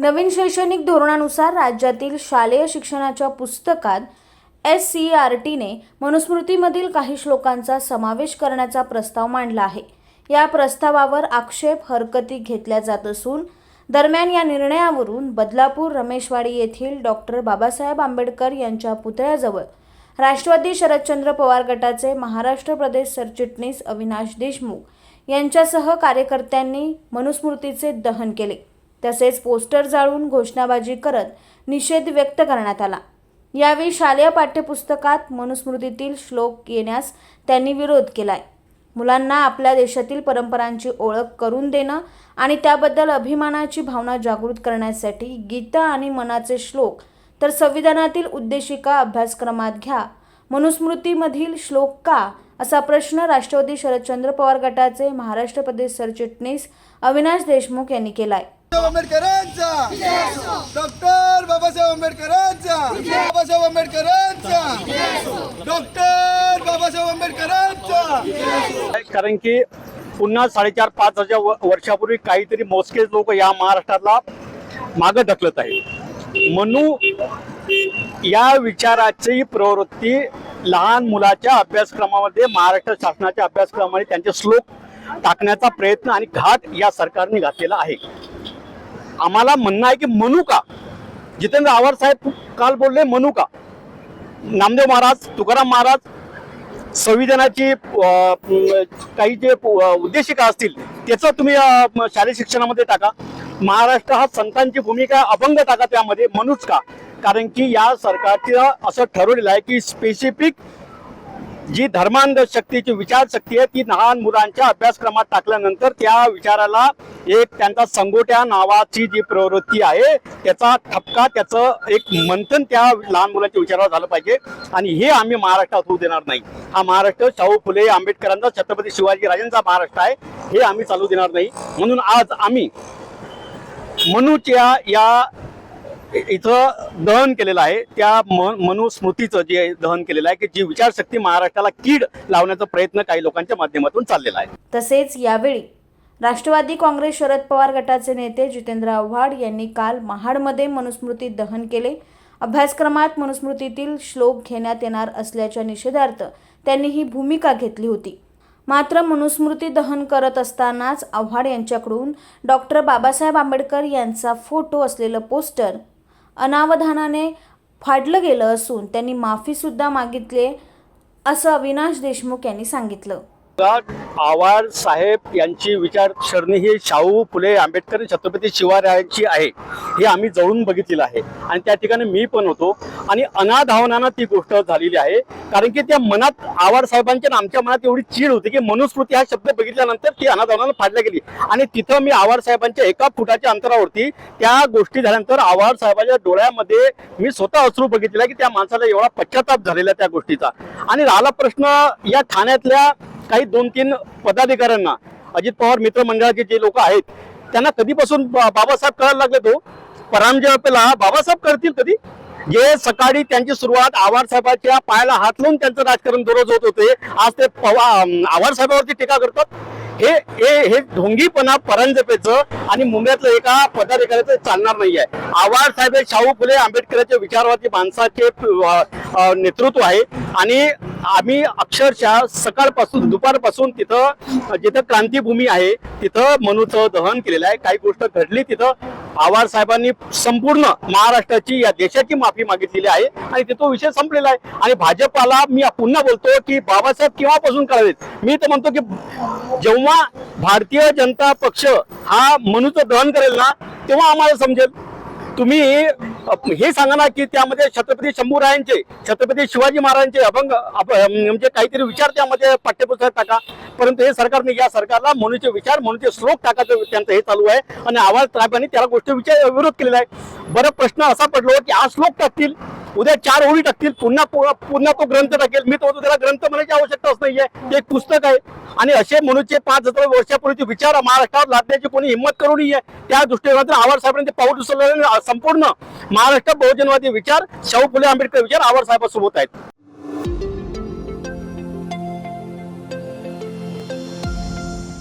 नवीन शैक्षणिक धोरणानुसार राज्यातील शालेय शिक्षणाच्या पुस्तकात एस सी आर टीने मनुस्मृतीमधील काही श्लोकांचा समावेश करण्याचा प्रस्ताव मांडला आहे. या प्रस्तावावर आक्षेप हरकती घेतल्या जात असून दरम्यान या निर्णयावरून बदलापूर रमेशवाडी येथील डॉक्टर बाबासाहेब आंबेडकर यांच्या पुतळ्याजवळ राष्ट्रवादी शरदचंद्र पवार गटाचे महाराष्ट्र प्रदेश सरचिटणीस अविनाश देशमुख यांच्यासह कार्यकर्त्यांनी मनुस्मृतीचे दहन केले. तसेच पोस्टर जाळून घोषणाबाजी करत निषेध व्यक्त करण्यात आला. यावेळी शालेय पाठ्यपुस्तकात मनुस्मृतीतील श्लोक येण्यास त्यांनी विरोध केलाय. मुलांना आपल्या देशातील परंपरांची ओळख करून देणं आणि त्याबद्दल अभिमानाची भावना जागृत करण्यासाठी गीता आणि मनाचे श्लोक तर संविधानातील उद्देशिका अभ्यासक्रमात घ्या. मनुस्मृतीमधील श्लोक का? असा प्रश्न राष्ट्रवादी शरदचंद्र पवार गटाचे महाराष्ट्र प्रदेश सरचिटणीस अविनाश देशमुख यांनी केलाय. आंबेडकरांचा. डॉक्टर बाबासाहेब आंबेडकरांचा. बाबासाहेब आंबेडकरांचा. डॉक्टर बाबासाहेब आंबेडकरांचा. कारण की पुन्हा साडेचार पाच हजार वर्षापूर्वी काहीतरी मोजकेच लोक या महाराष्ट्राला मागं ढकलत आहे म्हणू या विचाराची प्रवृत्ती लहान मुलाच्या अभ्यासक्रमामध्ये महाराष्ट्र शासनाच्या अभ्यासक्रमामध्ये त्यांचे श्लोक टाकण्याचा प्रयत्न आणि घाट या सरकारने घातलेला आहे. आम्हाला म्हणणं आहे की म्हणू का? जितेंद्र आव्हाड साहेब काल बोलले म्हणू का? नामदेव महाराज तुकाराम महाराज संविधानाची काही जे उद्देशिका असतील त्याचं तुम्ही शालेय शिक्षणामध्ये टाका. महाराष्ट्र हा संतांची भूमिका अभंग टाका त्यामध्ये म्हणूच का? कारण की या सरकारचं असं ठरवलेलं आहे की स्पेसिफिक जी धर्मांध शक्तीची विचारशक्ती आहे ती लहान मुलांच्या अभ्यासक्रमात टाकल्यानंतर त्या विचाराला एक त्यांचा संगोट्या नावाची जी प्रवृत्ती आहे त्याचा ठपका त्याचं एक मंथन त्या लहान मुलांच्या विचारावर झालं पाहिजे. आणि हे आम्ही महाराष्ट्रात होऊ देणार नाही. हा महाराष्ट्र शाहू फुले आंबेडकरांचा छत्रपती शिवाजी राजांचा महाराष्ट्र आहे हे आम्ही चालू देणार नाही. म्हणून आज आम्ही मनूच्या या इथं दहन केलेलं आहे. त्या मनुस्मृतीचं जे दहन केलेलं आहे की जी विचारशक्ती महाराष्ट्राला कीड लावण्याचा प्रयत्न काही लोकांच्या माध्यमातून चाललेला आहे. तसेच यावेळी राष्ट्रवादी काँग्रेस शरद पवार गटाचे नेते जितेंद्र आव्हाड यांनी काल महाडमध्ये मनुस्मृती दहन केले. अभ्यासक्रमात मनुस्मृतीतील श्लोक घेण्यात येणार असल्याच्या निषेधार्थ त्यांनी ही भूमिका घेतली होती. मात्र मनुस्मृती दहन करत असतानाच आव्हाड यांच्याकडून डॉक्टर बाबासाहेब आंबेडकर यांचा फोटो असलेलं पोस्टर अनावधानाने फाडलं गेलं असून त्यांनी माफीसुद्धा मागितले असं अविनाश देशमुख यांनी सांगितलं. आवार साहेब यांची विचारसरणी ही शाहू फुले आंबेडकर छत्रपती शिवरायांची आहे हे आम्ही जवळून बघितलेलं आहे. आणि त्या ठिकाणी मी पण होतो. आणि अनाधावनानं ती गोष्ट झालेली आहे. कारण की त्या मनात आवार साहेबांच्या आमच्या मनात एवढी चीड होती की मनुस्मृती हा शब्द बघितल्यानंतर ती अनाधावनानं फाडल्या गेली. आणि तिथं मी आवार साहेबांच्या एका फुटाच्या अंतरावरती त्या गोष्टी झाल्यानंतर आवार साहेबांच्या डोळ्यामध्ये मी स्वतः अश्रू बघितलेला की त्या माणसाला एवढा पश्चाताप झालेला त्या गोष्टीचा. आणि राहिला प्रश्न या ठाण्यातल्या काही दोन तीन पदाधिकाऱ्यांना अजित पवार मित्रमंडळाचे जे लोक आहेत त्यांना कधीपासून बाबासाहेब करायला लागले तो? परामजी बाबासाहेब करतील कधी? जे सकाळी त्यांची सुरुवात आव्हाड पायाला हात लावून त्यांचं राजकारण दररोज होत होते आज ते पवा आव्हाड साहेबावरती टीका करतात. हे हे हे ढोंगीपणा परांजपेचं आणि मुंबईतलं एका पदाधिकाऱ्याचं चालणार नाही आहे साहेब हे शाहू फुले आंबेडकरांच्या विचारवादी माणसाचे नेतृत्व आहे. आणि आम्ही अक्षरशः सकाळपासून दुपारपासून तिथं जिथं क्रांतीभूमी आहे तिथं मनूचं दहन केलेलं आहे. काही गोष्ट घडली तिथं आव्हाड साहेबांनी संपूर्ण महाराष्ट्राची या देशाची माफी मागितलेली आहे आणि तिथं विषय संपलेला आहे. आणि भाजपाला मी पुन्हा बोलतो की बाबासाहेब केव्हापासून करावेत मी तर म्हणतो की जेव्हा भारतीय जनता पक्ष हा मनूचं दहन करेल ना तेव्हा आम्हाला समजेल. तुम्ही हे सांगा ना की त्यामध्ये छत्रपती शंभूरायांचे छत्रपती शिवाजी महाराजांचे अभंग म्हणजे काहीतरी विचार त्यामध्ये पाठ्यपुस्तकात टाका. परंतु हे सरकारने या सरकारला मनुचे विचार म्हणूचे श्लोक टाकायचं त्यांचं हे चालू आहे. आणि आवाज साहेबांनी त्याला गोष्टी विचार विरोध केलेला आहे. बरं प्रश्न असा पडलो की आज श्लोक टाकतील उद्या चार ओळी टाकतील पुन्हा पु- पुन्हा तो ग्रंथ टाकेल. मी तो त्याला ग्रंथ म्हणायची आवश्यकताच नाहीये. ते एक पुस्तक आहे. आणि असे म्हणूचे पाच हजार वर्षापूर्वीचे विचार महाराष्ट्रात लादण्याची कोणी हिंमत करू नये. त्या दृष्टीकोनातून आवार साहेबांनी पाऊल उचललेलं संपूर्ण महाराष्ट्र बहुजनवादी विचार शाहू फुले आंबेडकर विचार आवार साहेबांसोबत आहेत.